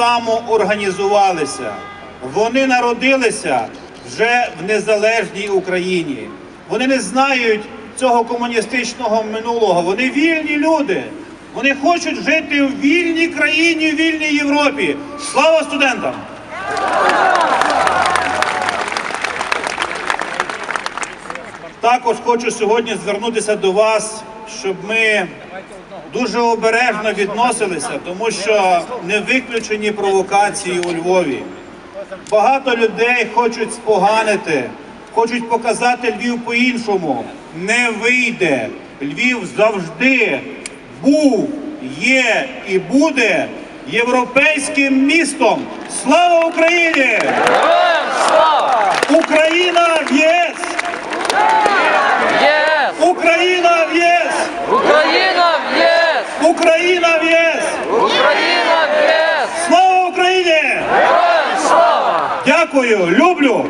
самоорганізувалися. Вони народилися вже в незалежній Україні. Вони не знають цього комуністичного минулого. Вони вільні люди. Вони хочуть жити в вільній країні, в вільній Європі. Слава студентам! Також хочу сьогодні звернутися до вас, щоб ми дуже обережно відносилися, тому що не виключені провокації у Львові. Багато людей хочуть споганити, хочуть показати Львів по-іншому. Не вийде. Львів завжди був, є і буде європейським містом. Слава Україні! Героям слава! Україна в ЄС! ЄС! Україна в ЄС! Україна в ЄС! Україна в ЄС! Україна в ЄС! Слава Україні! Героям слава! Дякую, люблю!